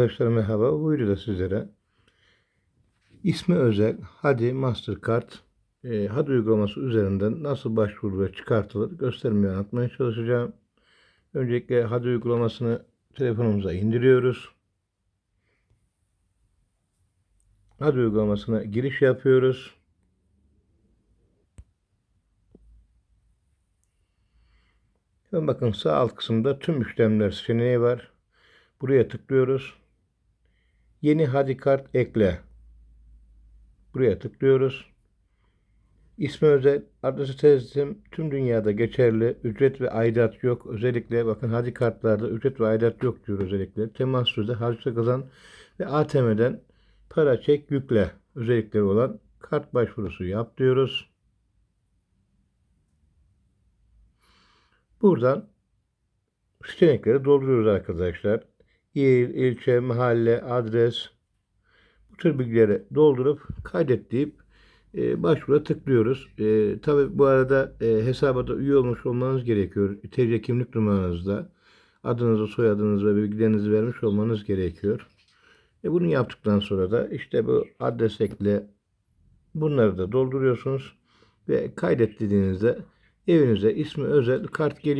Arkadaşlar merhaba. Bu videoda sizlere ismi özel Hadi Mastercard e, Hadi uygulaması üzerinden nasıl başvurulur ve çıkartılır göstermeyi anlatmaya çalışacağım. Öncelikle Hadi uygulamasını telefonumuza indiriyoruz. Hadi uygulamasına giriş yapıyoruz. Bakın sağ alt kısımda tüm işlemler seçeneği var. Buraya tıklıyoruz. Yeni Hadi kart ekle. Buraya tıklıyoruz. İsmi özel, adresi teslim tüm dünyada geçerli. Ücret ve aidat yok. Özellikle bakın Hadi kartlarda ücret ve aidat yok diyor özellikle. Temas sözde harçta kazan ve ATM'den para çek yükle özellikleri olan kart başvurusu yap diyoruz. Buradan seçenekleri dolduruyoruz arkadaşlar. İl, ilçe, mahalle, adres bu tür bilgileri doldurup kaydet deyip e, başvura tıklıyoruz. E, Tabi bu arada e, hesaba da üye olmuş olmanız gerekiyor. TC kimlik numaranızda adınızı, soyadınızı ve bilgilerinizi vermiş olmanız gerekiyor. E, bunu yaptıktan sonra da işte bu adres ekle bunları da dolduruyorsunuz ve kaydet dediğinizde evinize ismi özel kart geliyor.